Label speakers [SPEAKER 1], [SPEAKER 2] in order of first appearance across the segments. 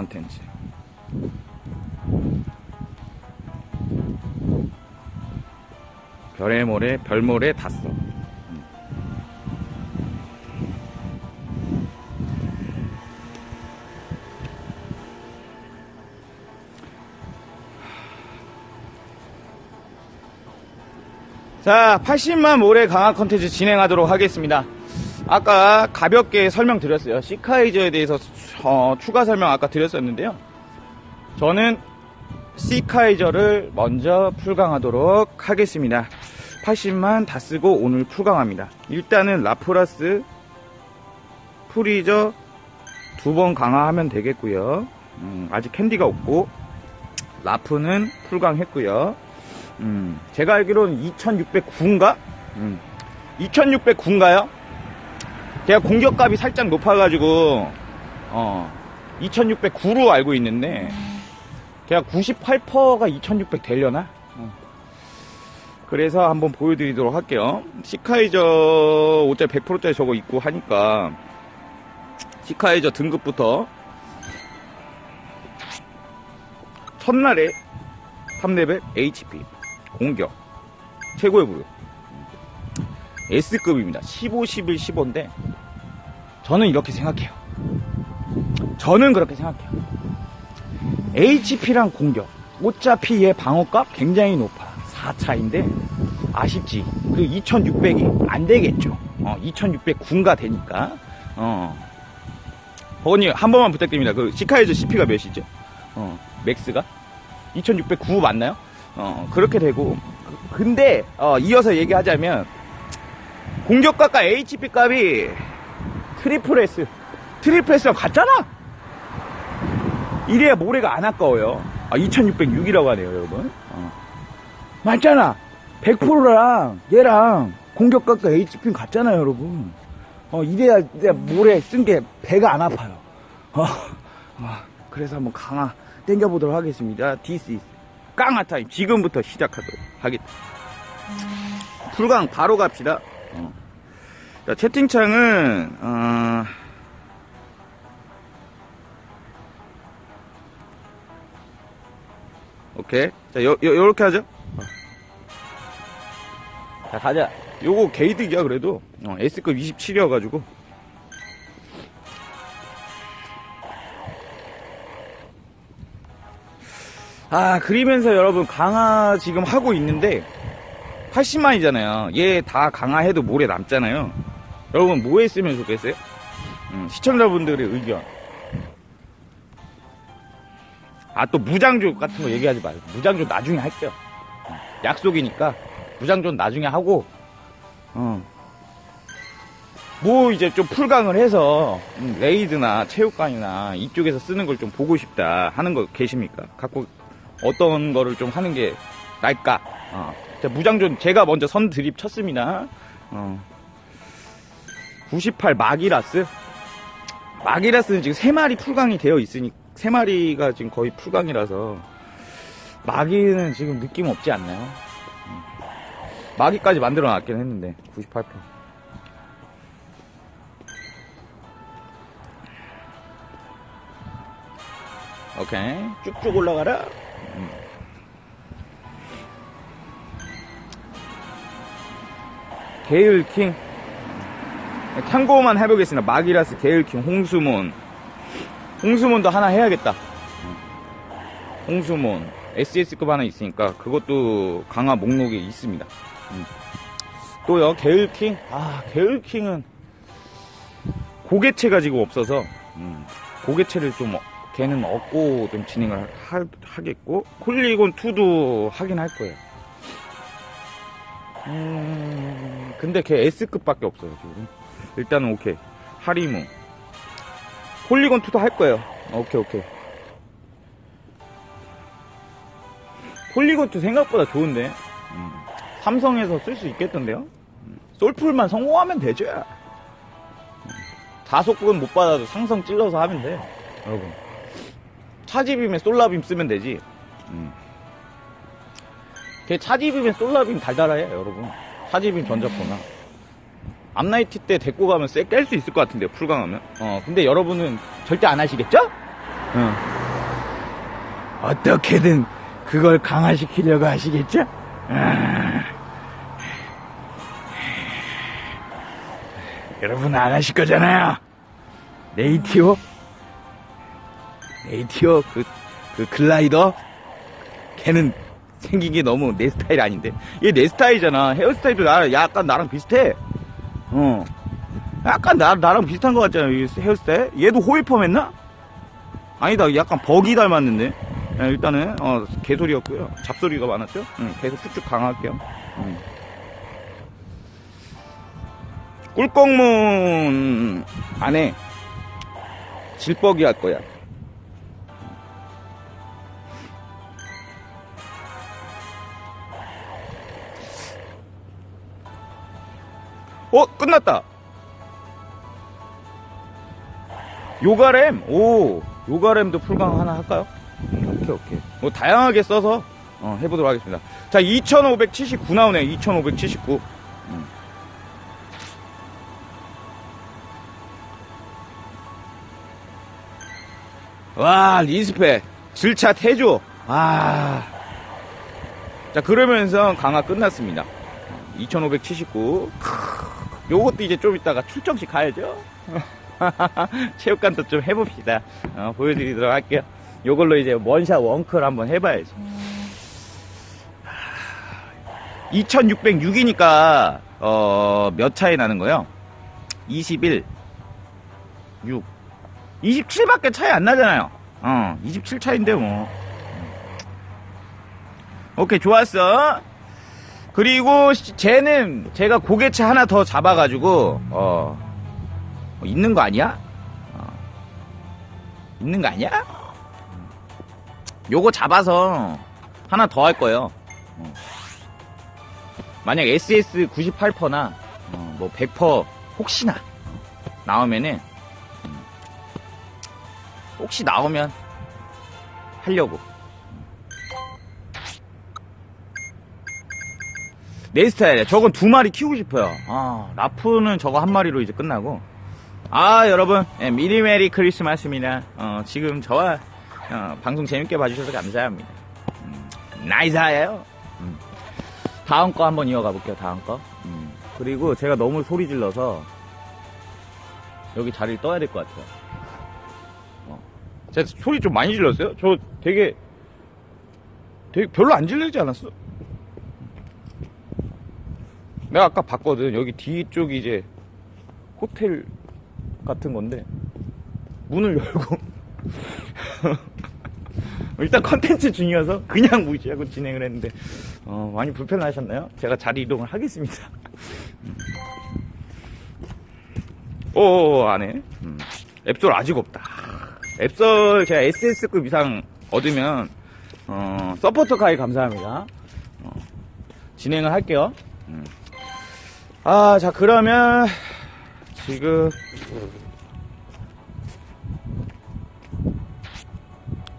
[SPEAKER 1] 컨텐츠. 별의 모래, 별모래 다 써. 자, 80만 모래 강화 컨텐츠 진행하도록 하겠습니다. 아까 가볍게 설명드렸어요. 시카이저에 대해서 어, 추가 설명 아까 드렸었는데요. 저는 시카이저를 먼저 풀강하도록 하겠습니다. 80만 다 쓰고 오늘 풀강합니다. 일단은 라프라스 프리저 두 번 강화하면 되겠고요. 음, 아직 캔디가 없고 라프는 풀강했고요. 음, 제가 알기로는 2609인가? 음, 2609인가요? 제가 공격값이 살짝 높아가지고, 어, 2609로 알고 있는데, 제가 98%가 2600 되려나? 어. 그래서 한번 보여드리도록 할게요. 시카이저 5짜리 100%짜리 저거 있고 하니까, 시카이저 등급부터, 첫날에 3레벨 HP. 공격 최고의 부류 S급입니다. 15, 11, 15인데 저는 이렇게 생각해요. 저는 그렇게 생각해요. HP랑 공격 어차피 얘 방어값 굉장히 높아. 4차인데 아쉽지. 그 2600이 안 되겠죠. 어, 2609가 되니까. 어. 버거님 한 번만 부탁드립니다. 그 시카이즈 CP가 몇이죠? 어, 맥스가? 2609 맞나요? 어, 그렇게 되고. 근데, 어, 이어서 얘기하자면, 공격값과 HP 값이 트리플 S, 트리플 S랑 같잖아? 이래야 모래가 안 아까워요. 아, 2606이라고 하네요, 여러분. 어. 맞잖아! 100%랑 얘랑 공격값과 HP는 같잖아요, 여러분. 어, 이래야 내가 모래 쓴 게 배가 안 아파요. 어, 어, 그래서 한번 강화 땡겨보도록 하겠습니다. This is 깡아 타임 지금부터 시작하도록 하겠다. 풀강 바로 갑시다. 어. 자, 채팅창은 어... 오케이. 자, 요, 요, 요렇게 하죠. 어. 자, 가자. 요거 게이득이야, 그래도. 어, S급 27이어가지고. 아, 그리면서 여러분 강화 지금 하고 있는데 80만이잖아요. 얘 다 강화해도 모래 남잖아요. 여러분 뭐 했으면 좋겠어요? 음, 시청자분들의 의견. 아, 또 무장조 같은 거 얘기하지 말고. 무장조 나중에 할게요. 약속이니까 무장조 나중에 하고, 어. 뭐 이제 좀 풀강을 해서 음, 레이드나 체육관이나 이쪽에서 쓰는 걸 좀 보고 싶다 하는 거 계십니까? 갖고 어떤 거를 좀 하는 게 나을까? 어. 무장전 제가 먼저 선 드립 쳤습니다. 어. 98 마기라스. 마기라스는 지금 3마리 풀강이 되어 있으니 3마리가 지금 거의 풀강이라서 마기는 지금 느낌 없지 않나요? 음. 마기까지 만들어 놨긴 했는데 98%. 오케이 쭉쭉 올라가라 게일킹 참고만 해보겠습니다 마기라스 게일킹 홍수몬 홍수몬도 하나 해야겠다 홍수몬 SS급 하나 있으니까 그것도 강화 목록에 있습니다 음. 또요 게일킹 아 게일킹은 고개체 가지고 없어서 음. 고개체를 좀 걔는 얻고 좀 진행을 하, 겠고 콜리곤 2도 하긴 할 거예요 음, 근데 걔 S급밖에 없어요, 지금. 일단은 오케이. 하리무. 폴리곤 2도 할 거예요. 오케이, 오케이. 폴리곤 2 생각보다 좋은데. 음, 삼성에서 쓸 수 있겠던데요? 음, 솔풀만 성공하면 되죠. 음, 자속은 못 받아도 상성 찔러서 하면 돼. 여러분. 차지빔에 솔라빔 쓰면 되지. 음. 걔 차지빔에 솔라빔 달달해 여러분 차지빔 던졌거나 암나이트 때 데리고 가면 쎄깰수 있을 것 같은데요 풀강하면 어 근데 여러분은 절대 안 하시겠죠? 어. 어떻게든 그걸 강화시키려고 하시겠죠? 아. 여러분 안 하실 거잖아요. 네이티오? 네이티오 그, 그 글라이더? 걔는 생긴 게 너무 내 스타일 아닌데. 얘 내 스타일이잖아. 헤어스타일도 나, 약간 나랑 비슷해. 어. 약간 나, 나랑 비슷한 것 같잖아. 이 헤어스타일. 얘도 호일펌 했나? 아니다. 약간 버기 닮았는데. 야, 일단은, 어, 개소리였고요. 잡소리가 많았죠? 응, 계속 쭉쭉 강화할게요. 응. 꿀꺽문 안에 질뻑이 할 거야. 어, 끝났다. 요가램, 오, 요가램도 풀강 하나 할까요? 음, 오케이, 오케이. 뭐, 다양하게 써서, 어, 해보도록 하겠습니다. 자, 2579 나오네, 2579. 음. 와, 리스펙. 질차 태조. 아. 자, 그러면서 강화 끝났습니다. 2579. 요것도 이제 좀 이따가 출정식 가야죠. 체육관도 좀 해봅시다. 어, 보여드리도록 할게요. 요걸로 이제 원샷 원클 한번 해봐야지. 2606이니까, 어, 몇 차이 나는 거요? 21, 6. 27밖에 차이 안 나잖아요. 어, 27 차인데 뭐. 오케이, 좋았어. 그리고 시- 쟤는 제가 고개차 하나 더 잡아가지고 어, 어, 있는 거 아니야? 어, 있는 거 아니야? 요거 잡아서 하나 더 할 거예요. 어. 만약 SS 98%나 어, 뭐100% 혹시나 나오면은 음, 혹시 나오면 하려고. 내 스타일이야. 저건 두 마리 키우고 싶어요. 아, 라프는 저거 한 마리로 이제 끝나고. 아, 여러분, 예, 미리 메리 크리스마스입니다. 어, 지금 저와 어, 방송 재밌게 봐주셔서 감사합니다. 음, 나이스하예요. 음. 다음 거 한번 이어가 볼게요. 다음 거. 음, 그리고 제가 너무 소리 질러서 여기 자리를 떠야 될 것 같아요. 어. 제가 소리 좀 많이 질렀어요? 저 되게 되게 별로 안 질리지 않았어? 내가 아까 봤거든. 여기 뒤쪽이 이제 호텔 같은 건데 문을 열고 일단 컨텐츠 중이어서 그냥 무시하고 진행을 했는데 어, 많이 불편하셨나요? 제가 자리 이동을 하겠습니다. 오 안에 음. 앱솔 아직 없다. 앱솔 제가 SS급 이상 얻으면 어, 서포터 카이 감사합니다. 어, 진행을 할게요. 음. 아, 자, 그러면, 지금,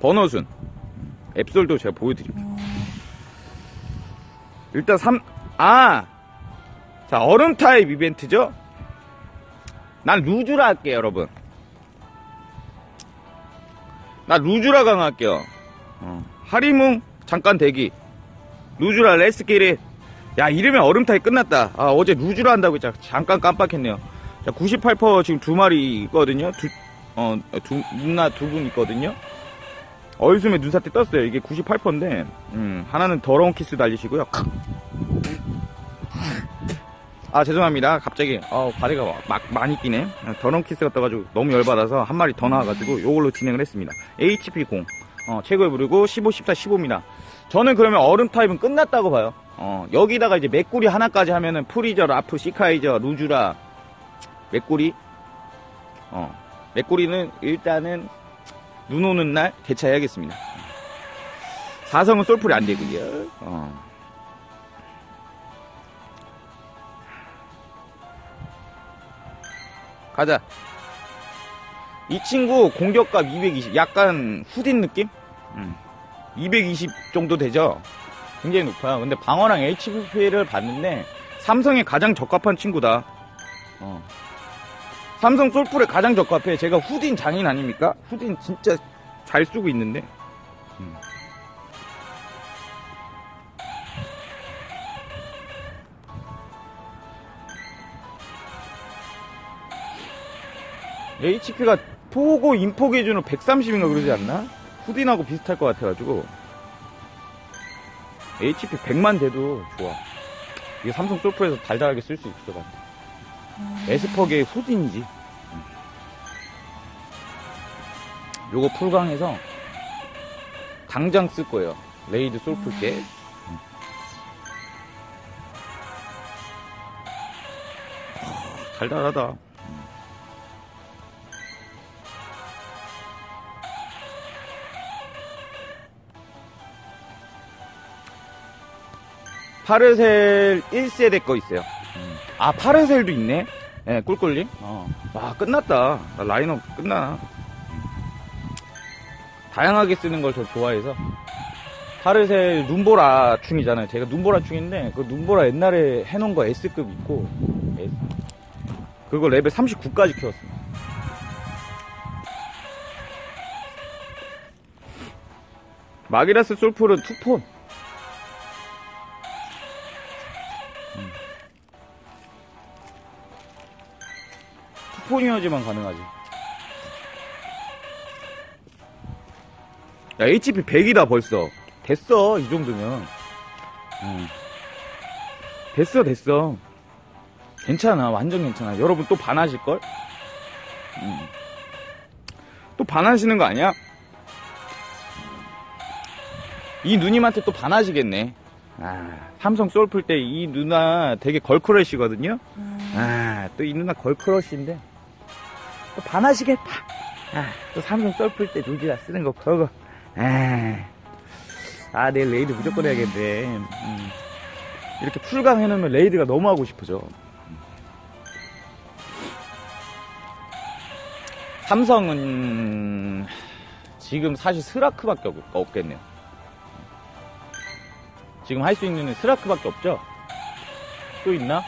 [SPEAKER 1] 번호순. 앱솔도 제가 보여드릴게요. 일단 3, 아! 자, 얼음 타입 이벤트죠? 난 루즈라 할게요, 여러분. 나 루즈라 강할게요. 어. 하리뭉, 잠깐 대기. 루즈라 레스키리. 야, 이러면 얼음 타입 끝났다. 아, 어제 루즈라 한다고 했잖아. 잠깐 깜빡했네요. 자, 98% 지금 두 마리 있거든요. 두, 어, 두, 누나 두 분 있거든요. 어이숨에 눈사태 떴어요. 이게 98%인데, 음, 하나는 더러운 키스 달리시고요. 아, 죄송합니다. 갑자기, 어, 바디가 막, 많이. 아, 더러운 키스가 떠가지고 너무 열받아서 한 마리 더 나와가지고 요걸로 진행을 했습니다. HP0. 어, 최고의 부르고 15, 14, 15입니다. 저는 그러면 얼음 타입은 끝났다고 봐요. 어, 여기다가 이제 맥구리 하나까지 하면은 프리저, 라프, 시카이저, 루즈라, 맥구리. 어, 맥구리는 일단은 눈 오는 날 개차해야겠습니다. 사성은 솔풀이 안 되고요. 어. 가자. 이 친구 공격값 220, 약간 후딘 느낌? 음. 220 정도 되죠? 굉장히 높아요. 근데 방어랑 HP를 봤는데 삼성에 가장 적합한 친구다. 어. 삼성 솔풀에 가장 적합해. 제가 후딘 장인 아닙니까? 후딘 진짜 잘 쓰고 있는데 음. HP가 포고 인포 기준으로 130인가 그러지 않나? 후딘하고 비슷할 것 같아가지고. HP 100만 돼도 좋아. 이게 삼성 솔프에서 달달하게 쓸 수 있을 것 같아. 에스퍼계의 후딘이지. 음. 요거 풀강해서 당장 쓸 거예요. 레이드 솔프게. 음. 아, 달달하다 파르셀 1세대 거 있어요. 아, 파르셀도 있네? 예, 꿀꿀님? 어. 와, 끝났다. 나 라인업 끝나. 다양하게 쓰는 걸더 좋아해서. 파르셀 눈보라 충이잖아요. 제가 눈보라 충인데, 그 눈보라 옛날에 해놓은 거 S급 있고, S. 그거 레벨 39까지 키웠습니다. 마기라스 솔풀은 투폰. 투폰이어야지만 가능하지. 야, HP 100이다 벌써. 됐어, 이 정도면. 응. 됐어, 됐어. 괜찮아, 완전 괜찮아. 여러분 또 반하실걸? 응. 또 반하시는 거 아니야? 이 누님한테 또 반하시겠네. 아, 삼성 솔플 때 이 누나 되게 걸크러시거든요? 아, 또 이 누나 걸크러시인데. 또 반하시겠다. 아, 또 삼성 썰풀 때 누지가 쓰는 거 그거. 아, 아 내일 레이드 무조건 해야겠네. 음. 이렇게 풀강 해놓으면 레이드가 너무 하고 싶어져. 삼성은 지금 사실 스라크밖에 없- 없겠네요. 지금 할 수 있는 스라크밖에 없죠? 또 있나?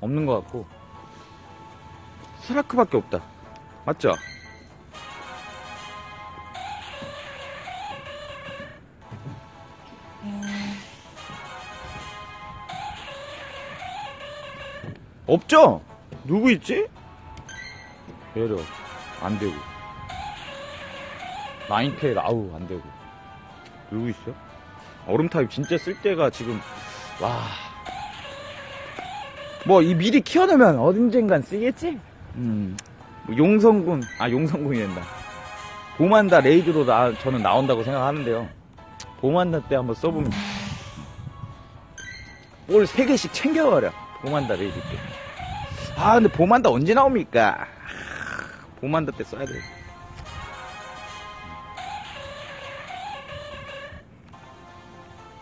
[SPEAKER 1] 없는 것 같고. 스라크밖에 없다. 맞죠? 없죠? 누구 있지? 배려 안 되고 나인테일 아우 안 되고 누구 있어? 얼음 타입 진짜 쓸 때가 지금 와. 뭐 이 미리 키워놓으면 언젠간 쓰겠지? 음. 뭐 용성군 아 용성군이 된다. 보만다 레이드로 나 저는 나온다고 생각하는데요. 보만다 때 한번 써보면 올 3개씩 챙겨버려. 보만다 레이드 때. 아 근데 보만다 언제 나옵니까? 아, 보만다 때 써야 돼.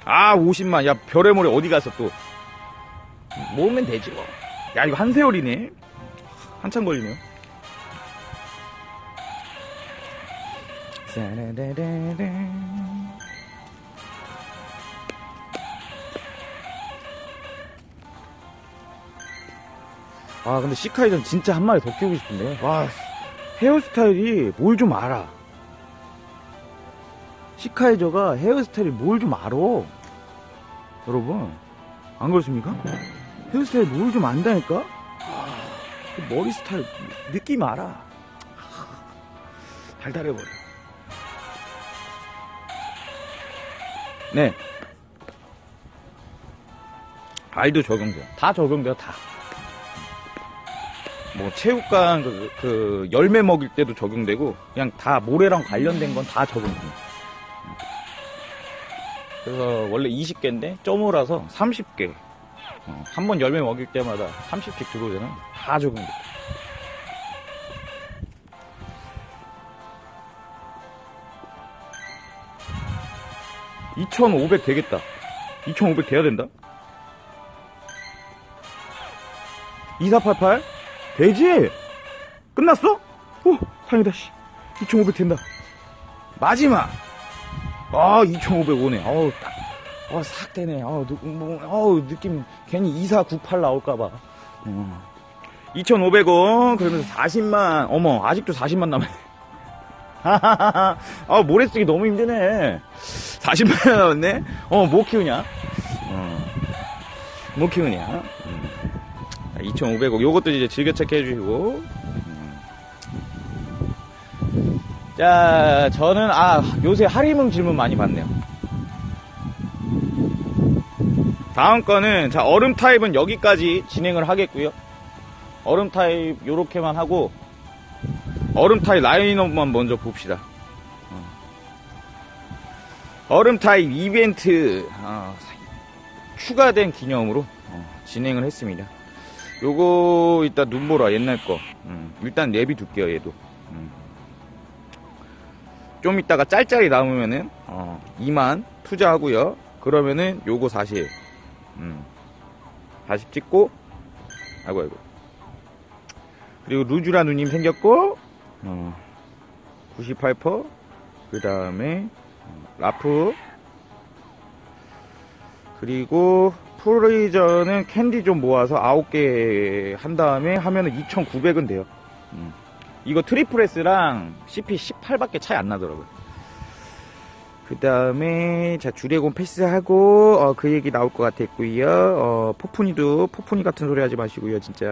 [SPEAKER 1] 아 50만 야 별의 모래 어디 가서 또 모으면 되지 뭐. 야 이거 한 세월이네. 한참 걸리네요. 아 근데 시카이전 진짜 한 마리 더 키우고 싶은데 와 헤어스타일이 뭘 좀 알아 시카이저가 헤어스타일이 뭘 좀 알아 여러분 안 그렇습니까? 헤어스타일 뭘 좀 안다니까 머리 스타일 느낌 알아. 달달해버려. 네. 알도 적용돼요 다 적용돼요 다. 뭐 체육관 그, 그 열매 먹일 때도 적용되고 그냥 다 모래랑 관련된 건 다 적용돼요. 그래서 원래 20개인데 점오라서 30개. 한번 열매 먹일 때마다 30씩 들어오잖아. 다 적용돼. (2500) 되겠다 (2500) 돼야 된다 (2488) 되지? 끝났어? 오, 다행이다, 씨. 2,500 된다. 마지막! 아, 2,500 오네. 어우, 딱. 어, 싹 되네. 어우, 누, 뭐, 어우, 느낌, 괜히 2498 나올까봐. 어. 2,500원, 그러면서 40만, 어머, 아직도 40만 남았네. 아, 모래 쓰기 너무 힘드네. 40만원 나왔네? 어, 뭐 키우냐? 어, 뭐 키우냐? 음. 2,500억. 요것도 이제 즐겨 체크해 주시고. 음. 자, 저는, 아, 요새 하리문 질문 많이 받네요. 다음 거는, 자, 얼음 타입은 여기까지 진행을 하겠고요 얼음 타입 요렇게만 하고, 얼음 타입 라인업만 먼저 봅시다. 어. 얼음 타입 이벤트 어, 추가된 기념으로 어, 진행을 했습니다. 요거 이따 눈보라 옛날 거 음, 일단 내비둘게요 얘도 음. 좀 이따가 짤짤이 남으면은 어, 2만 투자하고요 그러면은 요거 40 음, 40 찍고. 아이고 아이고. 그리고 루즈라 누님 생겼고. 어, 98%그 다음에 라프. 그리고 프로레이저는 캔디 좀 모아서 9개 한 다음에 하면 은 2,900은 돼요. 음. 이거 트리플 S랑 CP 18밖에 차이 안 나더라고요. 그 다음에 자 주레곤 패스하고 어, 그 얘기 나올 것 같았고요. 어, 포푼이도 포푼이 같은 소리 하지 마시고요, 진짜.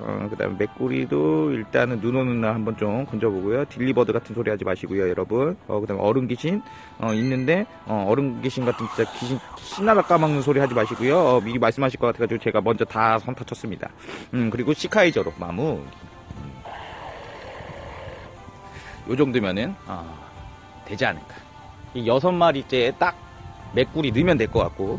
[SPEAKER 1] 어, 그 다음에 맥구리도 일단은 눈 오는 날 한번 좀 건져보고요. 딜리버드 같은 소리 하지 마시고요, 여러분. 어, 그 다음에 얼음 귀신 어, 있는데 어, 얼음 귀신 같은 진짜 귀신 신나다 까먹는 소리 하지 마시고요. 어, 미리 말씀하실 것 같아가지고 제가 먼저 다 선타 쳤습니다. 음, 그리고 시카이저로 마무. 음. 요 정도면은 어, 되지 않을까. 이 여섯 마리째 딱 맥구리 넣으면 될 것 같고